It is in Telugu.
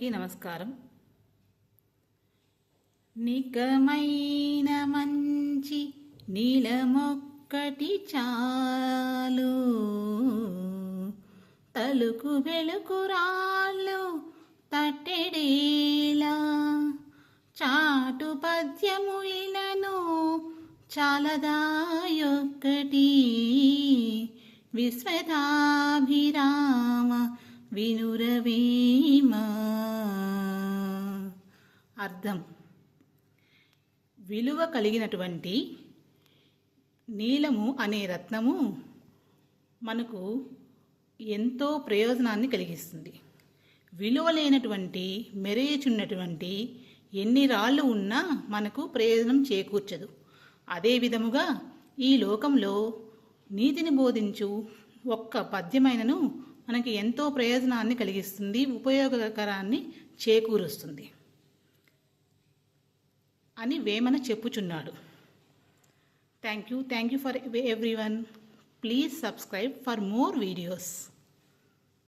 అందరికీ నమస్కారం. నికమైన మంచి నీలమొక్కటి చాలు. తలుకు వెలుకు రాళ్ళు తట్టెడేలా. చాటు పద్యము ఇలను చాలదాయొక్కటి విశ్వదాభిరామ వినురవే అర్థం. విలువ కలిగినటువంటి నీలము అనే రత్నము మనకు ఎంతో ప్రయోజనాన్ని కలిగిస్తుంది. విలువ లేనటువంటి మెరేచున్నటువంటి ఎన్ని రాళ్ళు ఉన్నా మనకు ప్రయోజనం చేకూర్చదు. అదే విధముగా ఈ లోకంలో నీతిని బోధించు ఒక్క పద్యమైనను మనకి ఎంతో ప్రయోజనాన్ని కలిగిస్తుంది ఉపయోగకరాన్ని చేకూరుస్తుంది. అని వేమన చెప్పుచున్నాడు. Thank you thank you for everyone please subscribe for more videos